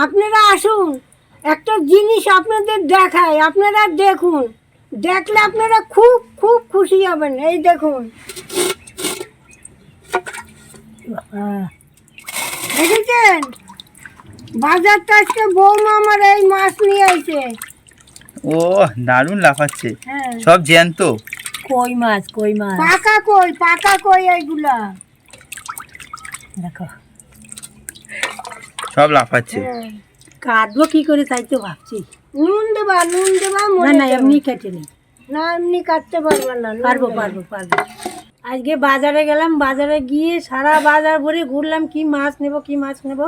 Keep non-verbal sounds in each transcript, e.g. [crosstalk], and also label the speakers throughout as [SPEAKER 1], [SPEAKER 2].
[SPEAKER 1] আপনারা আসুন একটা জিনিস আপনাদের দেখায় আপনারা দেখুন। দেখলে আপনারা খুব খুব খুশি হবেন এই দেখুন। দেখেছেন? বাজারটা আজকে বৌমা আমার এই মাছ নিয়ে আইছে।
[SPEAKER 2] ও দারুণ লাফাচ্ছে।
[SPEAKER 1] হ্যাঁ।
[SPEAKER 2] সব জ্যান্ত।
[SPEAKER 3] কই মাছ কই মাছ?
[SPEAKER 1] পাকা কই পাকা কই এইগুলা?
[SPEAKER 3] দেখো।
[SPEAKER 2] সব লাফাচ্ছে।
[SPEAKER 1] হ্যাঁ।
[SPEAKER 3] কাটবো কি করে তাই তো ভাবছি।
[SPEAKER 1] নুন দেবা নুন দেবা
[SPEAKER 3] না না এমনি কেটে নেই।
[SPEAKER 1] না এমনি কাটতে পারবে না
[SPEAKER 3] পারব পারব পারব। আজকে বাজারে গেলাম বাজারে গিয়ে সারা বাজার ভরে ঘুরলাম কি মাছ নেব কি মাছ নেব।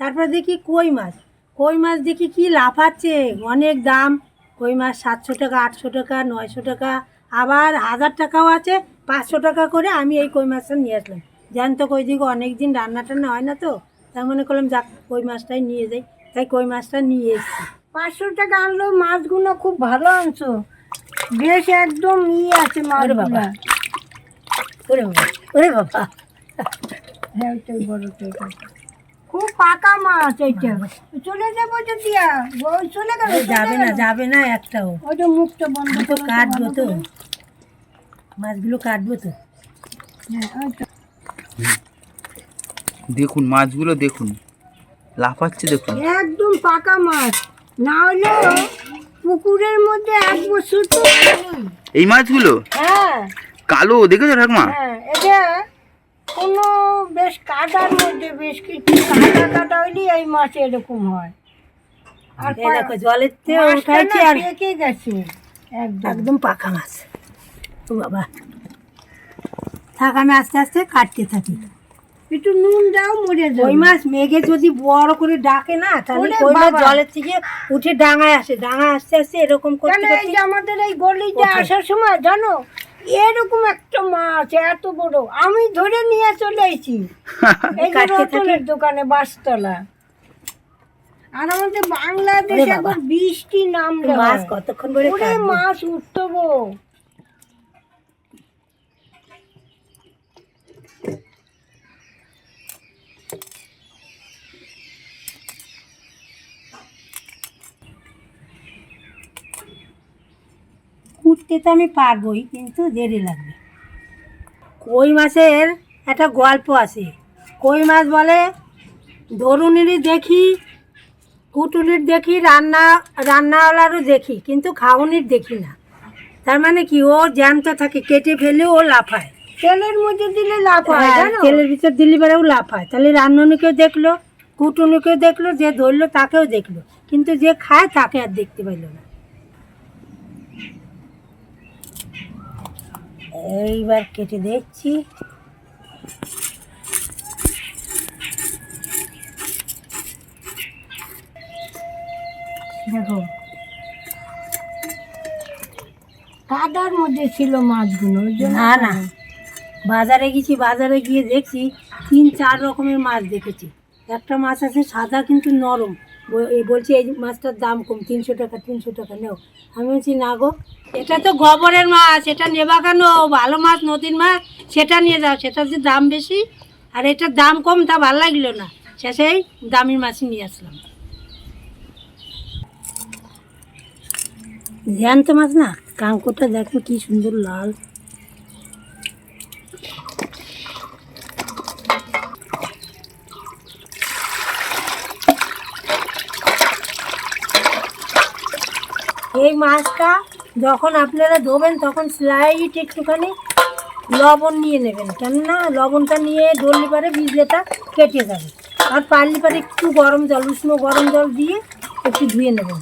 [SPEAKER 3] তারপর দেখি কই মাছ। কই মাছ দেখি কি লাফাচ্ছে অনেক দাম। কই মাছ সাতশো টাকা আটশো টাকা নয়শো টাকা আবার হাজার টাকাও আছে পাঁচশো টাকা করে আমি এই কই মাছটা নিয়ে আসলাম। জানতো কই দিকে অনেক দিন রান্না টান্না হয় না তো। তাই মনে করলাম যাক কই মাছটাই নিয়ে যাই। তাই কই মাছটা নিয়ে এসেছি।
[SPEAKER 1] পাঁচশো টাকা আনলো মাছগুলো খুব ভালো আনছো। বেশ একদম ইয়ে আছে
[SPEAKER 3] ওরে বাবা। ওরে বাবা ওরে বাবা।
[SPEAKER 1] হ্যাঁ ওইটাই বড়টাই খুব পাকা মাছ এইটা চলে যাব যদি ওই চলে গেল
[SPEAKER 3] যাবে না যাবে না একটাও।
[SPEAKER 1] ওইটা মুখটা বন্ধ
[SPEAKER 3] তো কাটবো তো। মাছগুলো কাটবো তো।
[SPEAKER 1] হ্যাঁ, ওইটা।
[SPEAKER 2] দেখুন মাছগুলো দেখুন। লাফাচ্ছে দেখুন।
[SPEAKER 1] একদম পাকা মাছ। না হলে পুকুরের মধ্যে এক বছর তো
[SPEAKER 2] এই মাছগুলো?
[SPEAKER 1] হ্যাঁ।
[SPEAKER 2] কালো দেখেছ ঠাকুমা?
[SPEAKER 1] হ্যাঁ এটা কোনো বেশ কাটার মধ্যে বেশ কিছু কাটা কাটা হইলে এই মাছ এরকম হয়। আর
[SPEAKER 3] দেখো জলের থেকে উঠাইছি আর
[SPEAKER 1] পেকে গেছে একদম।
[SPEAKER 3] একদম পাকা মাছ। ও বাবা। থাক আমি আস্তে আস্তে কাটতে থাকি।
[SPEAKER 1] একটু নুন দাও মরে
[SPEAKER 3] কই মাছ মেঘে যদি বড় করে ডাকে না তাহলে কই মাছ জলের থেকে উঠে ডাঙায় আসে ডাঙায় আসতে আসতে এরকম করতে
[SPEAKER 1] এই আমাদের এই গলিতে আসার সময় জানো? এরকম একটা মাছ এত বড়। আমি ধরে নিয়ে চলে এসেছি। [laughs] এই। রতনের দোকানে বাসতলা। আর আমাদের বাংলাদেশে বৃষ্টি নামলে
[SPEAKER 3] মাছ। কতক্ষণ কাটবো?
[SPEAKER 1] মাছ উঠতো গো।
[SPEAKER 3] কুটতে তো আমি পারবোই কিন্তু দেরি লাগবে। কই মাছের একটা গল্প আছে। কই মাছ বলে ধরুনিরই দেখি কুটুলির দেখি রান্না রান্নাওয়ালারও দেখি কিন্তু খাওয়ানির দেখি না। তার মানে কি? ও জ্যান্ত থাকে কেটে ফেলে ও লাফায়
[SPEAKER 1] তেলের মধ্যে দিলে লাভ হয়
[SPEAKER 3] হ্যাঁ, তেলের ভিতর দিলি বেড়েও লাফায় তাহলে রান্ননিকেও দেখল কুটুনিকেও দেখল যে ধরলো তাকেও দেখল কিন্তু যে খায় তাকে আর দেখতে পাইল না। এইবার কেটে দেখছি
[SPEAKER 1] দেখো কাদার মধ্যে ছিল মাছগুলো
[SPEAKER 3] না না। বাজারে গেছি বাজারে গিয়ে দেখছি তিন চার রকমের মাছ দেখেছি। একটা মাছ আছে সাদা কিন্তু নরম। বলছি এই মাছটার দাম কম তিনশো টাকা তিনশো টাকা নেও। আমি বলছি না গো এটা তো গোবরের মাছ, এটা নেবা কেন? ভালো মাছ, নদীর মাছ, সেটা নিয়ে যাও সেটা যে দাম বেশি, আর এটার দাম কম, তা ভালো লাগল না। শেষেই দামি মাছ নিয়ে আসলাম। জ্যান্ত মাছ না কাঁকড়টা দেখো কি সুন্দর লাল। এই মাছটা যখন আপনারা ধোবেন, তখন স্লাইট একটুখানি লবণ নিয়ে নেবেন। কেননা লবণটা নিয়ে ডললে পারে ভিজলেটা কেটে যাবে। আর পারলে পারে একটু গরম জল, উষ্ণ গরম জল দিয়ে একটু ধুয়ে নেবেন।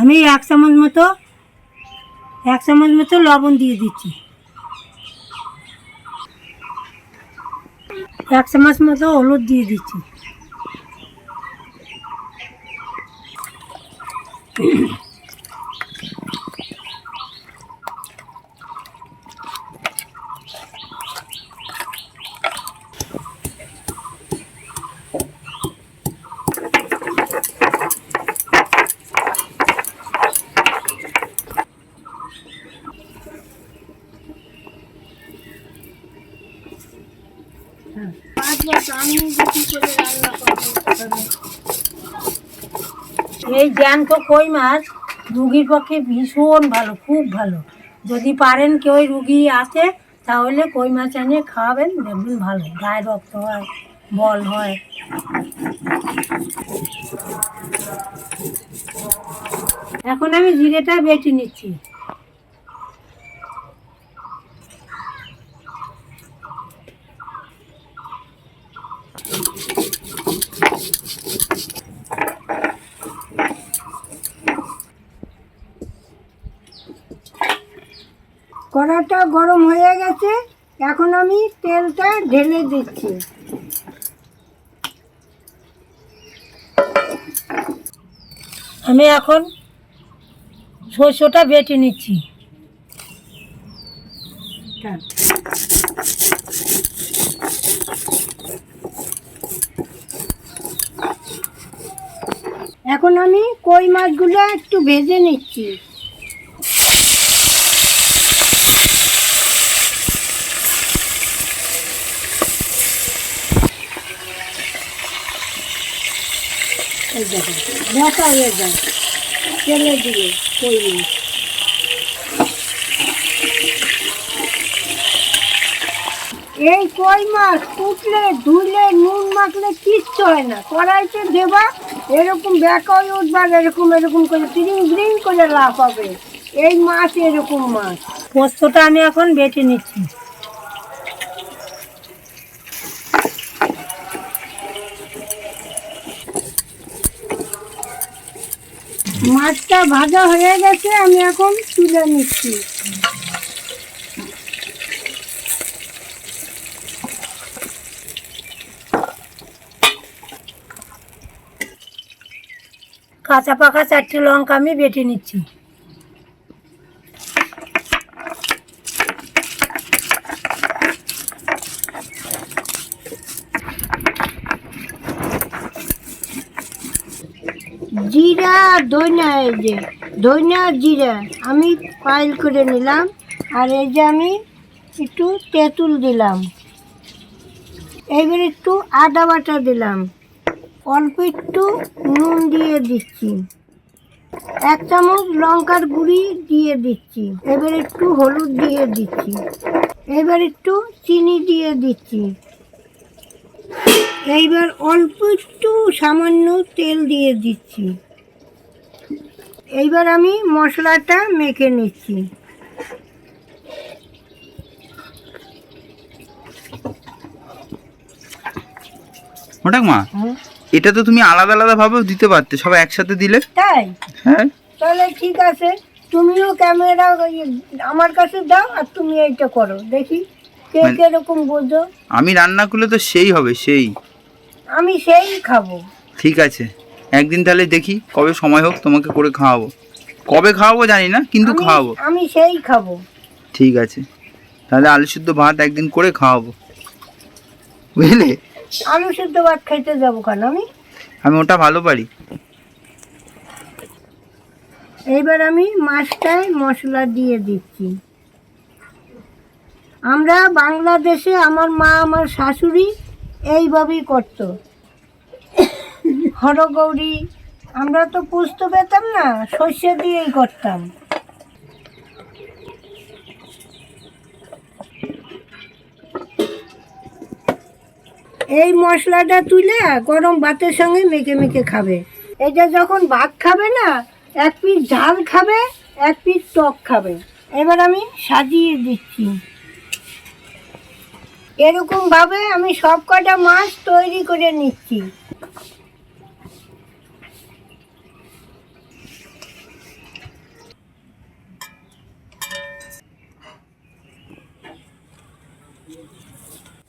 [SPEAKER 3] আমি এক চামচ মতো, এক চামচ মতো লবণ দিয়ে দিচ্ছি। এক চামচ মতো হলুদ দিয়ে দিচ্ছি। पाँच बार काम नहीं करती चले जाएगा এই জ্যান্ত কই মাছ? রুগীর পক্ষে ভীষণ ভালো, খুব ভালো। যদি পারেন কেউ রুগী আছে, তাহলে কই মাছ এনে খাওয়াবেন, দেখবেন ভালো। গায়ে রক্ত হয়, বল হয়। এখন আমি জিরেটা বেটে নিচ্ছি।
[SPEAKER 1] কড়াটা গরম হয়ে গেছে এখন আমি তেলটা ঢেলে দিচ্ছি
[SPEAKER 3] আমি এখন শস্যটা বেটে নিচ্ছি।
[SPEAKER 1] এখন আমি কই মাছগুলো একটু ভেজে নিচ্ছি এই দেখো দেখা হয়ে যায় তেলে দিলে কই এই কই মাছ কুটলে ধুলে নুন মাখলে কিচ্ছু হয় না। কড়াইতে দেবা, এরকম ব্যাকা হয়ে উঠবার, এরকম এরকম করে গ্রিং গ্রিং করে লাভ হবে এই মাছ এরকম মাছ।
[SPEAKER 3] পোস্তটা আমি এখন বেটে নিচ্ছি।
[SPEAKER 1] মাছটা ভাজা হয়ে গেছে, আমি এখন তুলে নিচ্ছি।
[SPEAKER 3] কাঁচা পাকা চারটি লঙ্কা আমি বেটে নিচ্ছি।
[SPEAKER 1] দইনা এই যে, দইনা জিরা আমি পাইল করে নিলাম, আর এই যে আমি একটু তেঁতুল দিলাম। এবার একটু আদা বাটা দিলাম। অল্প একটু নুন দিয়ে দিচ্ছি। এক চামচ লঙ্কার গুঁড়ি দিয়ে দিচ্ছি। এবার একটু হলুদ দিয়ে দিচ্ছি। এবার একটু চিনি দিয়ে দিচ্ছি। এইবার অল্প একটু সামান্য তেল দিয়ে দিচ্ছি। এইবার আমি মশলাটা মেখে নিচ্ছি।
[SPEAKER 2] হঠাৎ মা এটা তো তুমি আলাদা আলাদা ভাবেও দিতে পারতে সবাই একসাথে দিলে?
[SPEAKER 1] তাই?
[SPEAKER 2] হ্যাঁ।
[SPEAKER 1] তাহলে ঠিক আছে তুমিও ক্যামেরা আমার কাছে দাও আর তুমি এইটা করো দেখি কে
[SPEAKER 2] মানে-
[SPEAKER 1] কীরকম বোঝো।
[SPEAKER 2] আমি রান্না করলে তো সেই হবে সেই।
[SPEAKER 1] আমি সেই খাব।
[SPEAKER 2] ঠিক আছে। একদিন তাহলে দেখি কবে সময় হোক তোমাকে করে খাওয়াবো। কবে খাওয়াবো জানি না কিন্তু খাওয়াবো।
[SPEAKER 1] আমি সেই খাব।
[SPEAKER 2] ঠিক আছে। তাহলে আলু সিদ্ধ ভাত একদিন করে খাওয়াবো। বুঝলে?
[SPEAKER 1] আলু সিদ্ধ ভাত খেতে যাব কেন আমি?
[SPEAKER 2] আমি ওটা ভালো পারি।
[SPEAKER 1] এইবার আমি মাছটায় মশলা দিয়ে দিচ্ছি। আমরা বাংলাদেশে আমার মা আমার শাশুড়ি এইভাবেই করতো। হরগৌরী, আমরা তো পুষতে পেতাম না সর্ষে দিয়েই করতাম। এই মশলাটা তুলে গরম ভাতের সঙ্গে মেখে মেখে খাবে। এটা যখন ভাত খাবে না, এক পিস ঝাল খাবে, এক পিস টক খাবে। এবার আমি সাজিয়ে দিচ্ছি। এরকম ভাবে আমি সব কটা মাছ তৈরি করে নিচ্ছি।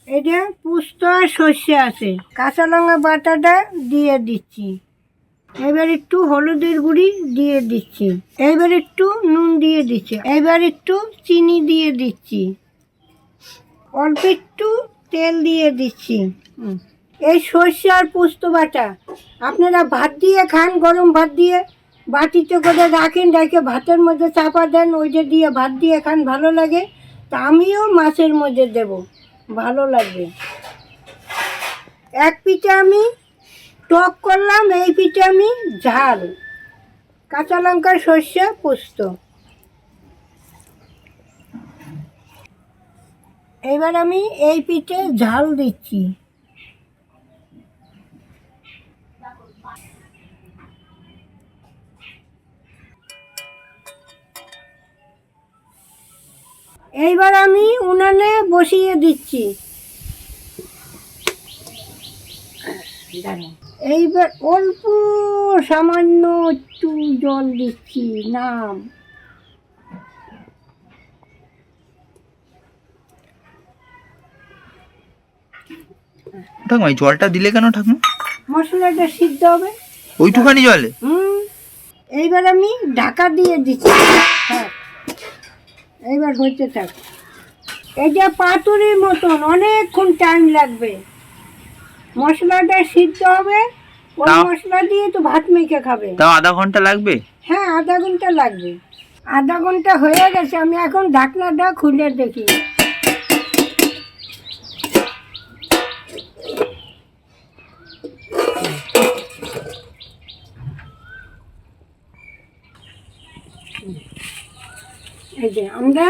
[SPEAKER 1] এটা পুস্ত আর সর্ষে আছে, কাঁচা লঙ্কা বাটাটা দিয়ে দিচ্ছি। এবার একটু হলুদের গুঁড়ি দিয়ে দিচ্ছি। এবার একটু নুন দিয়ে দিচ্ছি। এবার একটু চিনি দিয়ে দিচ্ছি। অল্প একটু তেল দিয়ে দিচ্ছি। এই সর্ষে আর পোস্ত বাটা, আপনারা ভাত দিয়ে খান, গরম ভাত দিয়ে। বাটিতে করে রাখেন, রেখে ভাতের মধ্যে চাপা দেন ওইটা দিয়ে ভাত দিয়ে খান, ভালো লাগে। তা আমিও মাছের মধ্যে দেব। ভালো লাগবে। এক পিঠে আমি টক করলাম, এই পিঠে আমি ঝাল। কাঁচা লঙ্কা শস্য পোস্ত। এবার আমি এই পিঠে ঝাল দিচ্ছি। এইবার আমি উনানে বসিয়ে দিচ্ছি। এইবার অল্প সামান্য একটু জল দিচ্ছি নাম।
[SPEAKER 2] ঠাকুমা জলটা দিলে কেন ঠাকুমা?
[SPEAKER 1] মশলাটা সিদ্ধ হবে।
[SPEAKER 2] ওইটুখানি জলে?
[SPEAKER 1] হুম। এইবার আমি ঢাকা দিয়ে দিচ্ছি। থাক। এইবার হইতে থাক। এটা পাতুরির মতন অনেকক্ষণ টাইম লাগবে। মশলাটা সিদ্ধ হবে ওই
[SPEAKER 2] তাও-
[SPEAKER 1] মশলা দিয়ে তো ভাত মেখে খাবে।
[SPEAKER 2] তাও আধা ঘণ্টা লাগবে?
[SPEAKER 1] হ্যাঁ আধা ঘণ্টা লাগবে। আধা ঘণ্টা হয়ে গেছে আমি এখন ঢাকনাটা খুলে দেখি। যে আমরা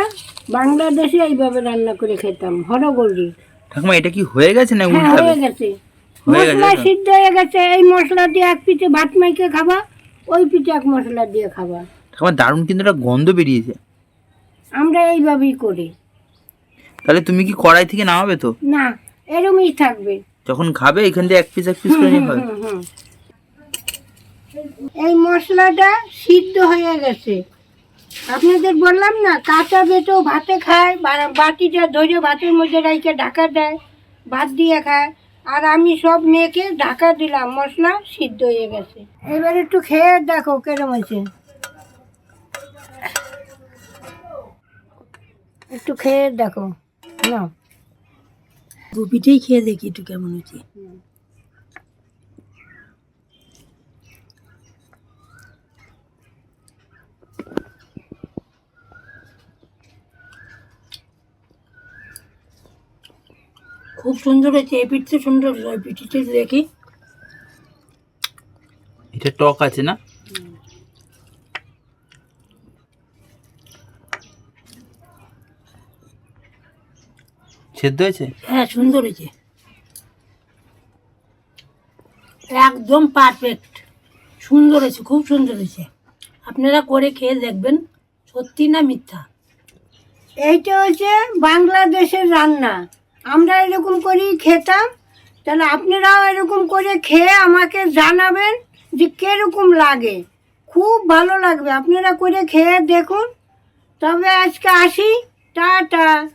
[SPEAKER 1] বাংলাদেশে এইভাবে রান্না করে খেতাম হরগৌরি
[SPEAKER 2] ঠাকুমা এটা কি হয়ে গেছে না
[SPEAKER 1] হ্যাঁ
[SPEAKER 2] উল্টাবে?
[SPEAKER 1] হয়ে গেছে।
[SPEAKER 2] হয়ে গেছে
[SPEAKER 1] মশলা
[SPEAKER 2] তো?
[SPEAKER 1] সিদ্ধ হয়ে গেছে এই মশলা দিয়ে এক পিঠে ভাত মাইকে খাবা ওই পিঠে এক মশলা দিয়ে খাবা।
[SPEAKER 2] ঠাকুমা দারুণ কিন্তু একটা গন্ধ বেরিয়েছে।
[SPEAKER 1] আমরা এইভাবেই করি।
[SPEAKER 2] তাহলে তুমি কি কড়াই থেকে নামাবে তো?
[SPEAKER 1] না এরমই থাকবে।
[SPEAKER 2] যখন খাবে এখান থেকে এক পিস এক পিস করে নিয়ে খাবে?
[SPEAKER 1] হুম, হুম। এই মশলাটা সিদ্ধ হয়ে গেছে। আপনাদের বললাম না, কাঁচা বেটো ভাতে খায় বাটিটা ধরে ভাতের মধ্যে রাইকে ঢাকা দেয়, ভাত দিয়ে খায়। আর আমি সব মেয়েকে ঢাকা দিলাম, মশলা সিদ্ধ হয়ে গেছে। এবার একটু খেয়ে দেখো কেরম হয়েছে। একটু খেয়ে দেখো না
[SPEAKER 3] দু পিঠেই খেয়ে দেখি একটু কেমন হচ্ছে খুব সুন্দর হয়েছে এই পিঠটা সুন্দর হয়েছে ওই পিঠিতে দেখি।
[SPEAKER 2] এটা টক আছে না? সেদ্ধ হয়েছে?
[SPEAKER 3] হ্যাঁ সুন্দর হয়েছে। একদম পারফেক্ট সুন্দর হয়েছে খুব সুন্দর হয়েছে। আপনারা করে খেয়ে দেখবেন সত্যি না মিথ্যা?
[SPEAKER 1] এইটা হচ্ছে বাংলাদেশের রান্না। আমরা এরকম করেই খেতাম। তাহলে আপনারাও এরকম করে খেয়ে আমাকে জানাবেন যে কীরকম লাগে। খুব ভালো লাগবে। আপনারা করে খেয়ে দেখুন। তবে আজকে আসি। টাটা।